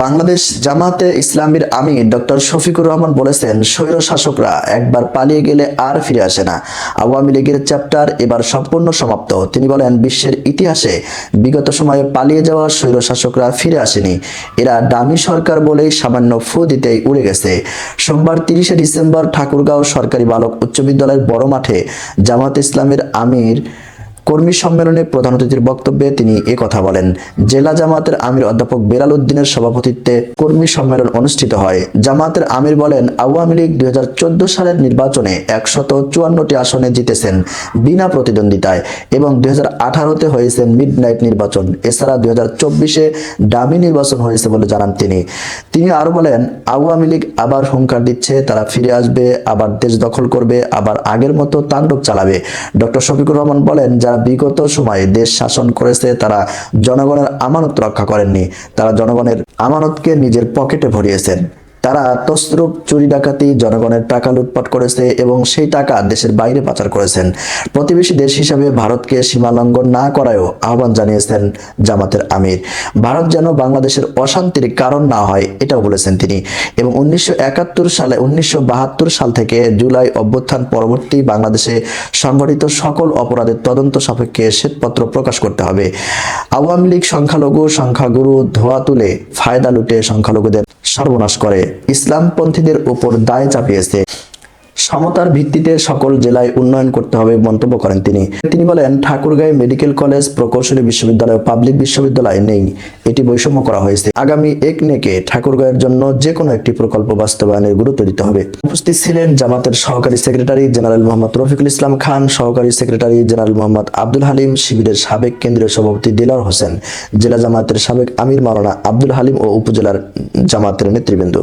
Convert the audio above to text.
বাংলাদেশ জামাতে ইসলামীর আমির ডক্টর শফিকুর রহমান বলেছেন, স্বৈর শাসকরা একবার পালিয়ে গেলে আর ফিরে আসে না। আওয়ামী লীগের চ্যাপ্টার এবার সম্পূর্ণ সমাপ্ত। তিনি বলেন, বিশ্বের ইতিহাসে বিগত সময়ে পালিয়ে যাওয়া স্বৈর শাসকরা ফিরে আসেনি। এরা দামি সরকার বলেই সামান্য ফু দিতেই উড়ে গেছে। সোমবার তিরিশে ডিসেম্বর ঠাকুরগাঁও সরকারি বালক উচ্চ বিদ্যালয়ের বড় মাঠে জামাত ইসলামের আমির কর্মী সম্মেলনে প্রধান অতিথির বক্তব্যে তিনি কথা বলেন। জেলা জামাতের আমির অধ্যাপক বেলাল উদ্দিনের সভাপতিত্বে কর্মী সম্মেলন অনুষ্ঠিত হয়। জামাতের আমির বলেন, আওয়ামী লীগ দু হাজার চোদ্দ সালের নির্বাচনে একশত চুয়ান্নটি আসনে জিতেছেন বিনা প্রতিদ্বন্দ্বিতায় এবং দুই আঠারোতে হয়েছে মিড নাইট নির্বাচন। এছাড়া দুই হাজার চব্বিশে ডামি নির্বাচন হয়েছে বলে জানান তিনি। তিনি আরও বলেন, আওয়ামী লীগ আবার হুঙ্কার দিচ্ছে, তারা ফিরে আসবে, আবার দেশ দখল করবে, আবার আগের মতো তাণ্ডব চালাবে। ডক্টর শফিকুর রহমান বলেন, যারা বিগত সময়ে দেশ শাসন করেছে, তারা জনগণের আমানত রক্ষা করেননি। তারা জনগণের আমানতকে নিজের পকেটে ভরিয়েছেন। তারা তসরূপ চুরি ডাকাতি, জনগণের টাকা লুটপাট করেছে এবং সেই টাকা দেশের বাইরে পাচার করেছেন। প্রতিবেশী দেশ হিসাবে ভারতকে সীমা লঙ্ঘন না করায়ও আহ্বান জানিয়েছেন জামাতের আমির। ভারত যেন বাংলাদেশের অশান্তির কারণ না হয়, এটাও বলেছেন তিনি। এবং উনিশশো একাত্তর সালে, উনিশশো বাহাত্তর সাল থেকে জুলাই অভ্যুত্থান পরবর্তী বাংলাদেশে সংঘটিত সকল অপরাধের তদন্ত সাপেক্ষে শ্বেতপত্র প্রকাশ করতে হবে। আওয়ামী লীগ সংখ্যালঘু, সংখ্যাগুরু ধোয়া তুলে ফায়দা লুটে সংখ্যালঘুদের সর্বনাশ করে। ইসলামপন্থীদের উপর দায় চাপিয়েছে সমতার ভিত্তিতে সকল জেলায় উন্নয়ন করতে হবে মন্তব্য করেন তিনি। তিনি বলেন, ঠাকুরগাঁও মেডিকেল কলেজ প্রকৌশলী বিশ্ববিদ্যালয় পাবলিক বিশ্ববিদ্যালয় নেই। এটি বৈষম্য করা হয়েছে। আগামী এক নেকে ঠাকুরগাঁয়ের জন্য যে কোনো একটি প্রকল্প বাস্তবায়নের গুরুত্ব দিতে হবে। উপস্থিত ছিলেন জামাতের সহকারী সেক্রেটারি জেনারেল মোহাম্মদ রফিকুল ইসলাম খান, সহকারী সেক্রেটারি জেনারেল মোহাম্মদ আব্দুল হালিম, শিবিরের সাবেক কেন্দ্রীয় সভাপতি দিলার হোসেন, জেলা জামাতের সাবেক আমির মাওলানা আব্দুল হালিম ও উপজেলার জামাতের নেতৃবৃন্দ।